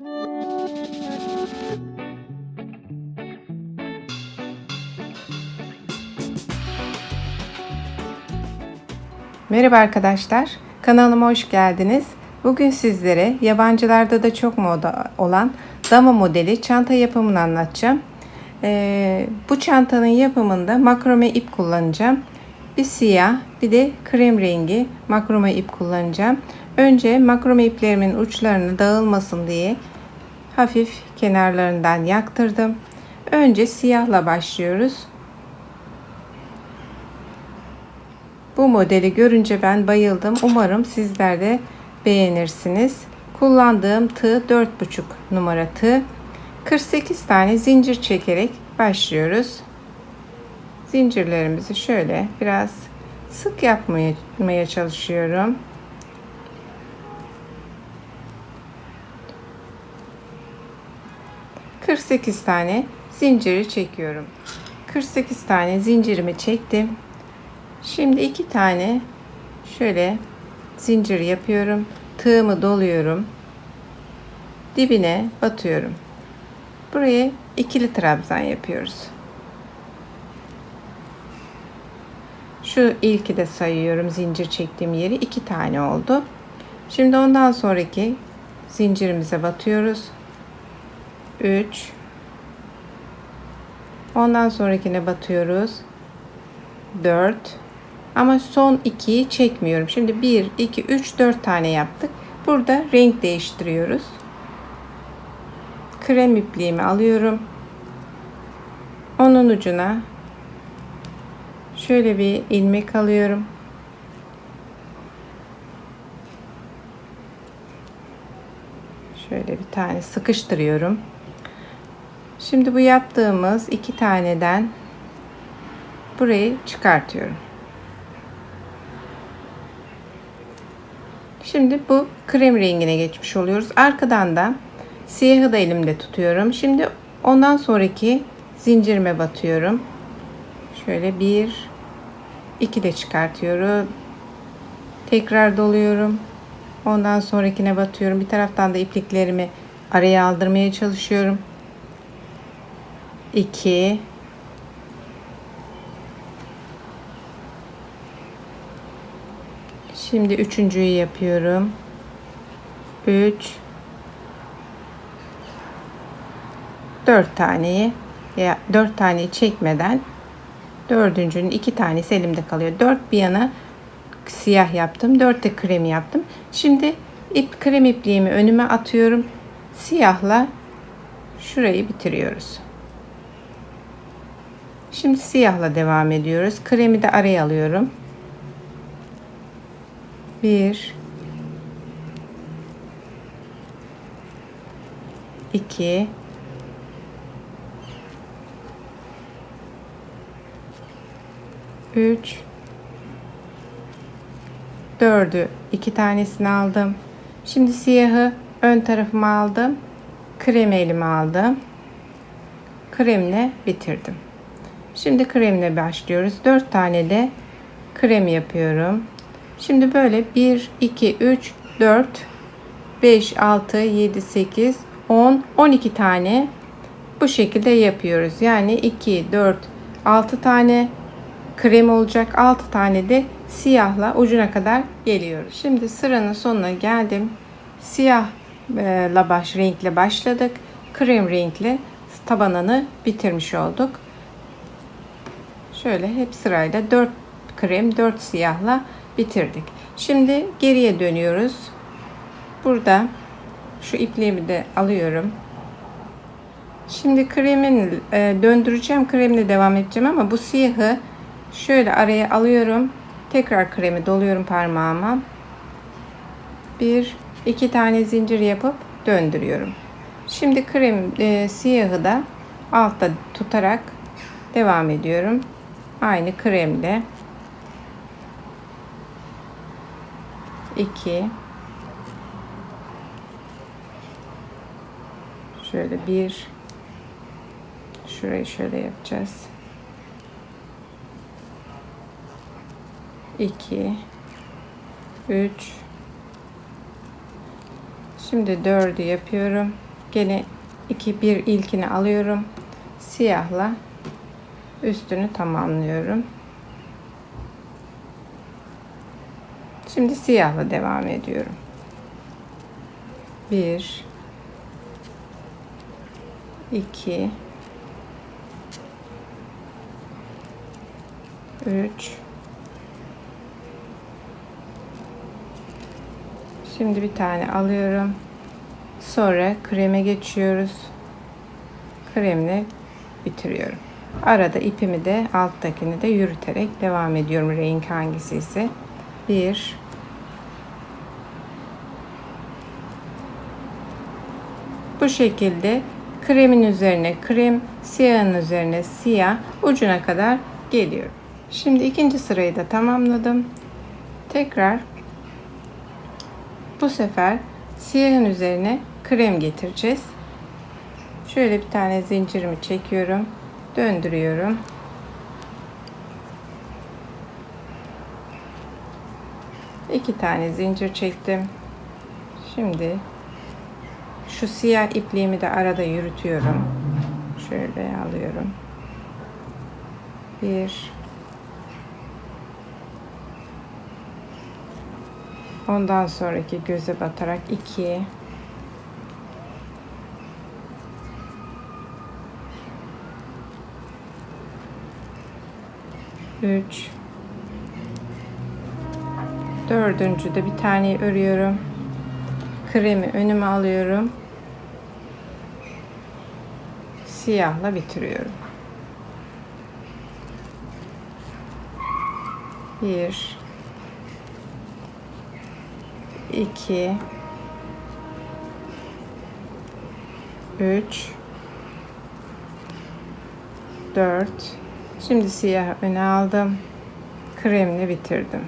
Merhaba arkadaşlar, kanalıma hoş geldiniz. Bugün sizlere yabancılarda da çok moda olan dama modeli çanta yapımını anlatacağım. Ee, bu çantanın yapımında makrome ip kullanacağım. Bir siyah, bir de krem rengi makrome ip kullanacağım. Önce makrome iplerimin uçlarını dağılmasın diye hafif kenarlarından yaktırdım. Önce siyahla başlıyoruz. Bu modeli görünce ben bayıldım. Umarım sizler de beğenirsiniz. Kullandığım tığ 4,5 numara tığ. 48 tane zincir çekerek başlıyoruz. Zincirlerimizi şöyle biraz sık yapmaya çalışıyorum. ...48 tane zinciri çekiyorum. 48 tane zincirimi çektim. Şimdi iki tane şöyle zincir yapıyorum. Tığımı doluyorum. Dibine batıyorum. Buraya ikili trabzan yapıyoruz. Şu ilki de sayıyorum zincir çektiğim yeri iki tane oldu. Şimdi ondan sonraki zincirimize batıyoruz. 3 Ondan sonrakine batıyoruz. 4 ama son 2'yi çekmiyorum. Şimdi 1, 2, 3, 4 tane yaptık. Burada renk değiştiriyoruz. Krem ipliğimi alıyorum. Onun ucuna şöyle bir ilmek alıyorum. Şöyle bir tane sıkıştırıyorum. Şimdi bu yaptığımız iki taneden burayı çıkartıyorum. Şimdi bu krem rengine geçmiş oluyoruz. Arkadan da siyahı da elimde tutuyorum. Şimdi ondan sonraki zincirime batıyorum. Şöyle bir, iki de çıkartıyorum. Tekrar doluyorum. Ondan sonrakine batıyorum. Bir taraftan da ipliklerimi araya aldırmaya çalışıyorum. 2 Şimdi üçüncüyü yapıyorum. 3 4 taneyi ya 4 taneyi çekmeden dördüncünün iki tanesi elimde kalıyor. 4 bir yana siyah yaptım. 4 de kremi yaptım. Şimdi ip krem ipliğimi önüme atıyorum. Siyahla şurayı bitiriyoruz. Şimdi siyahla devam ediyoruz. Kremi de araya alıyorum. 1 2 3 4'ü iki tanesini aldım. Şimdi siyahı ön tarafıma aldım. Kremi elime aldım. Kremle bitirdim. Şimdi kremle başlıyoruz. 4 tane de krem yapıyorum. Şimdi böyle 1, 2, 3, 4, 5, 6, 7, 8, 10, 12 tane bu şekilde yapıyoruz. Yani 2, 4, 6 tane krem olacak. 6 tane de siyahla ucuna kadar geliyoruz. Şimdi sıranın sonuna geldim. Siyahla baş renkle başladık. Krem renkli tabanını bitirmiş olduk. Şöyle hep sırayla 4 krem 4 siyahla bitirdik. Şimdi geriye dönüyoruz. Burada şu ipliğimi de alıyorum. Şimdi kremin e, döndüreceğim. Kremle devam edeceğim ama bu siyahı şöyle araya alıyorum. Tekrar kremi doluyorum parmağıma. Bir, iki tane zincir yapıp döndürüyorum. Şimdi krem e, siyahı da altta tutarak devam ediyorum. Aynı kremle. 2 şöyle bir. Şurayı şöyle yapacağız. 2 3 şimdi dördü yapıyorum. Gene iki bir ilkini alıyorum. Siyahla üstünü tamamlıyorum. Şimdi siyahla devam ediyorum. Bir, iki, üç. Şimdi bir tane alıyorum. Sonra kreme geçiyoruz. Kremle bitiriyorum. Arada ipimi de alttakini de yürüterek devam ediyorum. Renk hangisi ise. Bir, Bu şekilde kremin üzerine krem, siyahın üzerine siyah ucuna kadar geliyor. Şimdi ikinci sırayı da tamamladım. Tekrar bu sefer siyahın üzerine krem getireceğiz. Şöyle bir tane zincirimi çekiyorum. Döndürüyorum. İki tane zincir çektim. Şimdi şu siyah ipliğimi de arada yürütüyorum. Şöyle alıyorum. Bir. Ondan sonraki göze batarak iki. Üç. Dördüncü de bir tane örüyorum. Kremi önüme alıyorum. Siyahla bitiriyorum. Bir, iki, üç, dört. Şimdi siyah öne aldım. Kremle bitirdim.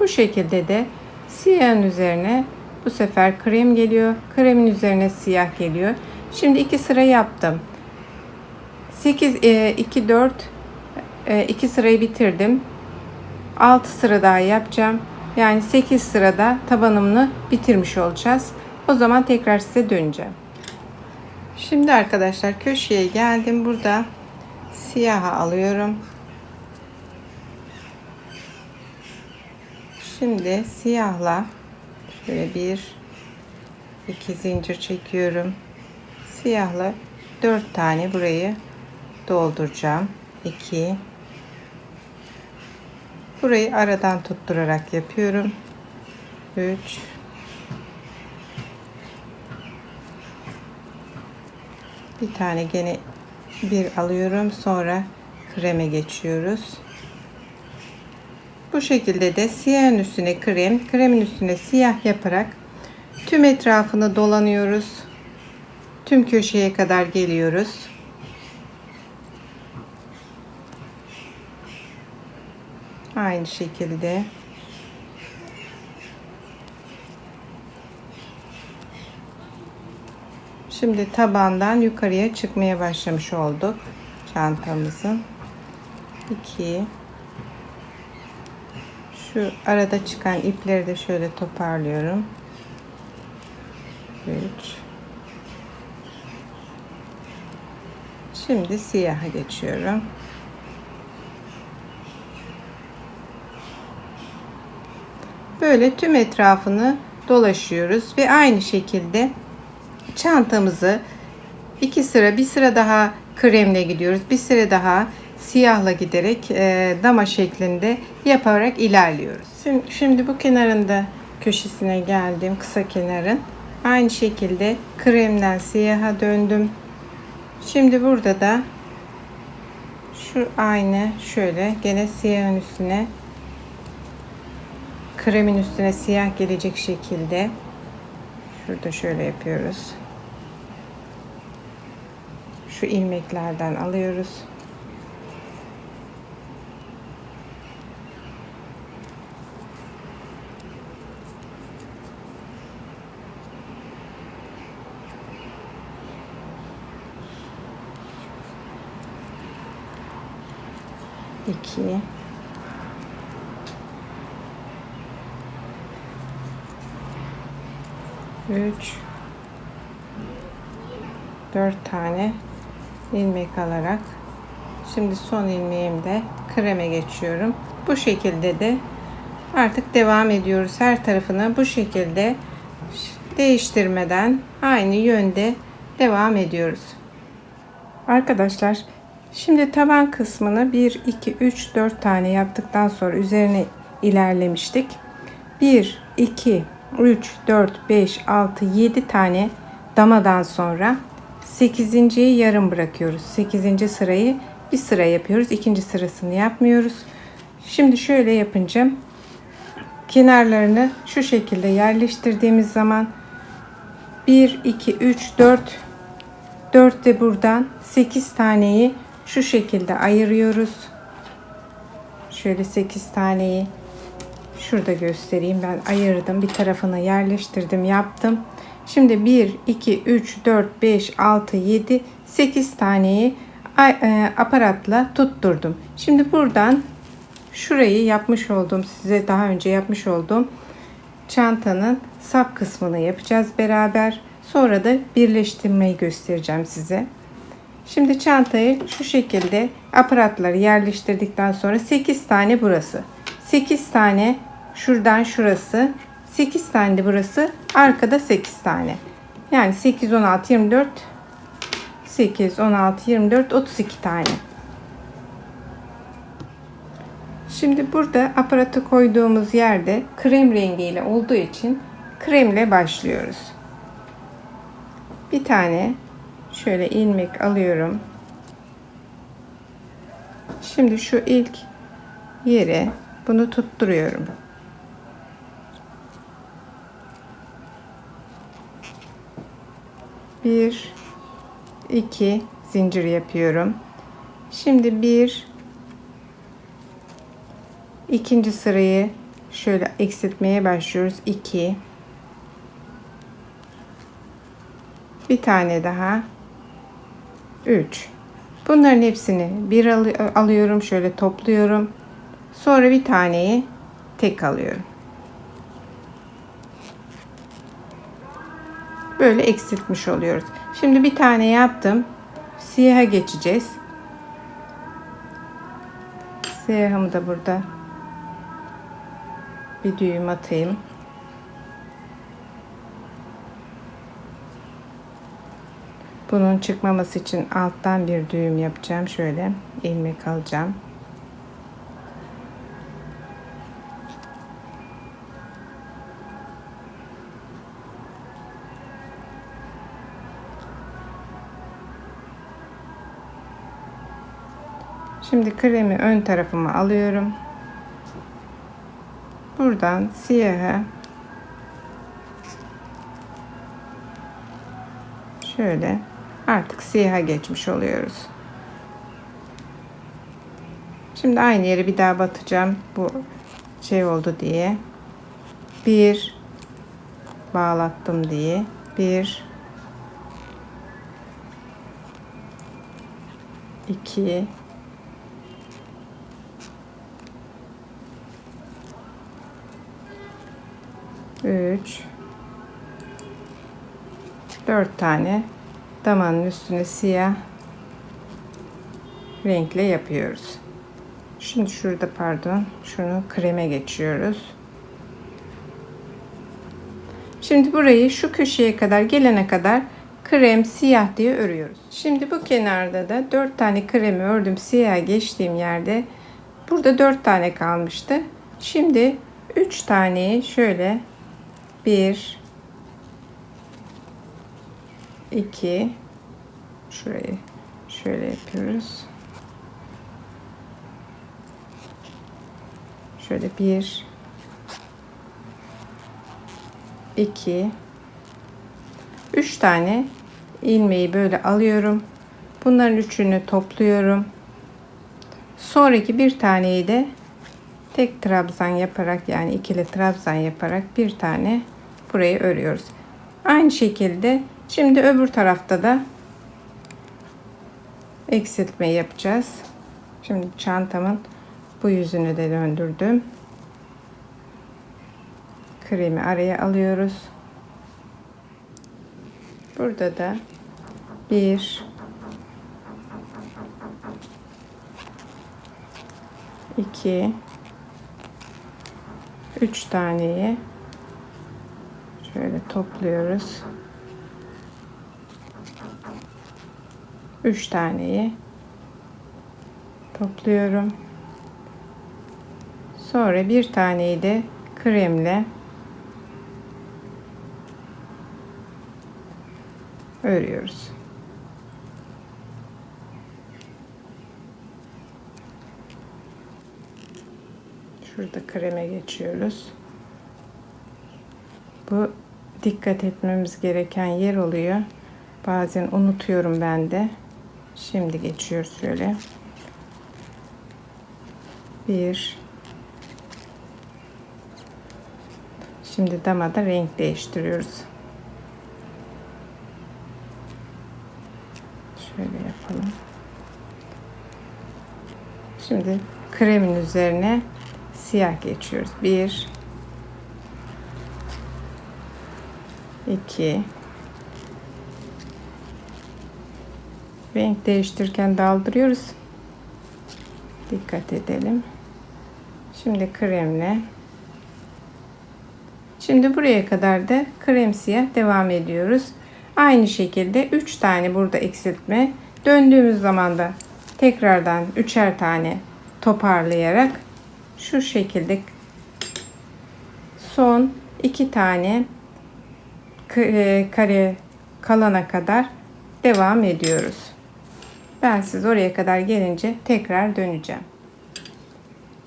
Bu şekilde de siyahın üzerine bu sefer krem geliyor. Kremin üzerine siyah geliyor. Şimdi iki sıra yaptım. 8 2 4 2 sırayı bitirdim. 6 sıra daha yapacağım. Yani 8 sırada tabanımını bitirmiş olacağız. O zaman tekrar size döneceğim. Şimdi arkadaşlar köşeye geldim. Burada siyaha alıyorum. Şimdi siyahla şöyle bir iki zincir çekiyorum. Siyahla dört tane burayı dolduracağım. 2 Burayı aradan tutturarak yapıyorum. 3 Bir tane gene bir alıyorum. Sonra kreme geçiyoruz. Bu şekilde de siyahın üstüne krem, kremin üstüne siyah yaparak tüm etrafını dolanıyoruz. Tüm köşeye kadar geliyoruz. Aynı şekilde Şimdi tabandan yukarıya çıkmaya başlamış olduk çantamızın. 2 Şu arada çıkan ipleri de şöyle toparlıyorum. 3 Şimdi siyaha geçiyorum. Böyle tüm etrafını dolaşıyoruz ve aynı şekilde çantamızı iki sıra bir sıra daha kremle gidiyoruz. Bir sıra daha siyahla giderek e, dama şeklinde yaparak ilerliyoruz. Şimdi, şimdi bu kenarında köşesine geldim kısa kenarın. Aynı şekilde kremden siyaha döndüm. Şimdi burada da şu aynı şöyle gene siyahın üstüne kremin üstüne siyah gelecek şekilde şurada şöyle yapıyoruz. Şu ilmeklerden alıyoruz. iki. 3 4 tane ilmek alarak şimdi son ilmeğimde kreme geçiyorum. Bu şekilde de artık devam ediyoruz. Her tarafını bu şekilde değiştirmeden aynı yönde devam ediyoruz. Arkadaşlar şimdi taban kısmını 1 2 3 4 tane yaptıktan sonra üzerine ilerlemiştik. 1 2 3 4 5 6 7 tane damadan sonra 8.yi yarım bırakıyoruz. 8. sırayı bir sıra yapıyoruz. İkinci sırasını yapmıyoruz. Şimdi şöyle yapınca kenarlarını şu şekilde yerleştirdiğimiz zaman 1 2 3 4 4 de buradan 8 taneyi şu şekilde ayırıyoruz. Şöyle 8 taneyi şurada göstereyim. Ben ayırdım. Bir tarafına yerleştirdim, yaptım. Şimdi 1 2 3 4 5 6 7 8 taneyi e, aparatla tutturdum. Şimdi buradan şurayı yapmış olduğum size daha önce yapmış olduğum çantanın sap kısmını yapacağız beraber. Sonra da birleştirmeyi göstereceğim size. Şimdi çantayı şu şekilde aparatları yerleştirdikten sonra 8 tane burası. 8 tane şuradan şurası. 8 tane de burası. Arkada 8 tane. Yani 8, 16, 24, 8, 16, 24, 32 tane. Şimdi burada aparatı koyduğumuz yerde krem rengiyle olduğu için kremle başlıyoruz. Bir tane şöyle ilmek alıyorum. Şimdi şu ilk yere bunu tutturuyorum. Bir, iki zincir yapıyorum. Şimdi bir, ikinci sırayı şöyle eksiltmeye başlıyoruz. 2 bir tane daha 3 bunların hepsini bir alıyorum şöyle topluyorum sonra bir taneyi tek alıyorum böyle eksiltmiş oluyoruz şimdi bir tane yaptım siyaha geçeceğiz siyahımı da burada bir düğüm atayım Bunun çıkmaması için alttan bir düğüm yapacağım. Şöyle ilmek alacağım. Şimdi kremi ön tarafıma alıyorum. Buradan siyahı şöyle artık siyaha geçmiş oluyoruz. Şimdi aynı yere bir daha batacağım. Bu şey oldu diye. Bir bağlattım diye. Bir iki üç dört tane damanın üstüne siyah renkle yapıyoruz. Şimdi şurada pardon şunu kreme geçiyoruz. Şimdi burayı şu köşeye kadar gelene kadar krem siyah diye örüyoruz. Şimdi bu kenarda da 4 tane kremi ördüm siyah geçtiğim yerde. Burada 4 tane kalmıştı. Şimdi 3 taneyi şöyle 1 2 şurayı şöyle yapıyoruz. Şöyle bir iki üç tane ilmeği böyle alıyorum. Bunların üçünü topluyorum. Sonraki bir taneyi de tek trabzan yaparak yani ikili trabzan yaparak bir tane burayı örüyoruz. Aynı şekilde şimdi öbür tarafta da eksiltme yapacağız. Şimdi çantamın bu yüzünü de döndürdüm. Kremi araya alıyoruz. Burada da Bir. iki, üç taneyi şöyle topluyoruz. Üç taneyi topluyorum. Sonra bir taneyi de kremle örüyoruz. Şurada kreme geçiyoruz. Bu dikkat etmemiz gereken yer oluyor. Bazen unutuyorum ben de. Şimdi geçiyoruz şöyle. Bir. Şimdi damada renk değiştiriyoruz. Şöyle yapalım. Şimdi kremin üzerine siyah geçiyoruz. Bir, iki, renk değiştirirken daldırıyoruz. Dikkat edelim. Şimdi kremle. Şimdi buraya kadar da krem siyah devam ediyoruz. Aynı şekilde 3 tane burada eksiltme. Döndüğümüz zaman da tekrardan üçer tane toparlayarak şu şekilde son iki tane kare kalana kadar devam ediyoruz. Ben siz oraya kadar gelince tekrar döneceğim.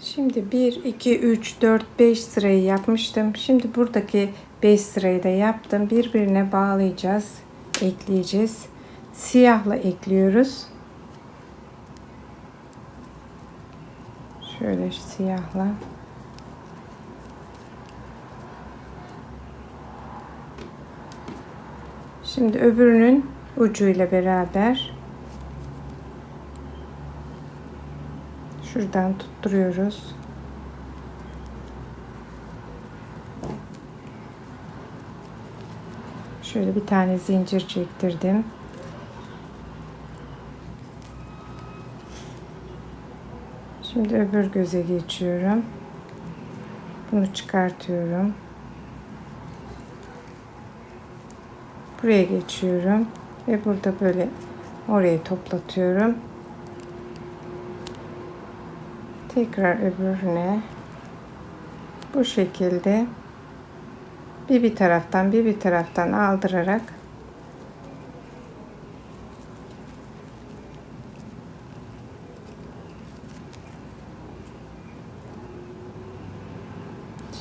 Şimdi 1, 2, 3, 4, 5 sırayı yapmıştım. Şimdi buradaki 5 sırayı da yaptım. Birbirine bağlayacağız. Ekleyeceğiz. Siyahla ekliyoruz. Şöyle siyahla. Şimdi öbürünün ucuyla beraber şuradan tutturuyoruz. Şöyle bir tane zincir çektirdim. Şimdi öbür göze geçiyorum. Bunu çıkartıyorum. Buraya geçiyorum ve burada böyle orayı toplatıyorum. Tekrar öbürüne bu şekilde bir bir taraftan bir bir taraftan aldırarak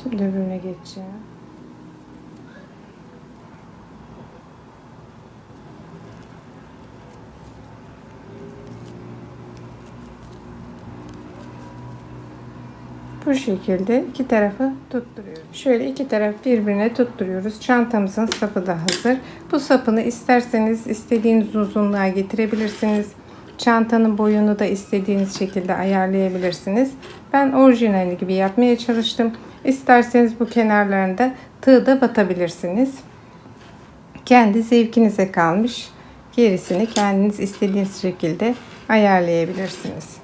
Şimdi öbürüne geçeceğim. Bu şekilde iki tarafı tutturuyoruz. Şöyle iki taraf birbirine tutturuyoruz. Çantamızın sapı da hazır. Bu sapını isterseniz istediğiniz uzunluğa getirebilirsiniz. Çantanın boyunu da istediğiniz şekilde ayarlayabilirsiniz. Ben orijinali gibi yapmaya çalıştım. İsterseniz bu kenarlarında tığ da batabilirsiniz. Kendi zevkinize kalmış. Gerisini kendiniz istediğiniz şekilde ayarlayabilirsiniz.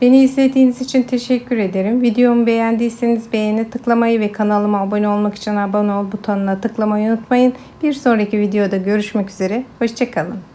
Beni izlediğiniz için teşekkür ederim. Videomu beğendiyseniz beğeni tıklamayı ve kanalıma abone olmak için abone ol butonuna tıklamayı unutmayın. Bir sonraki videoda görüşmek üzere. Hoşçakalın.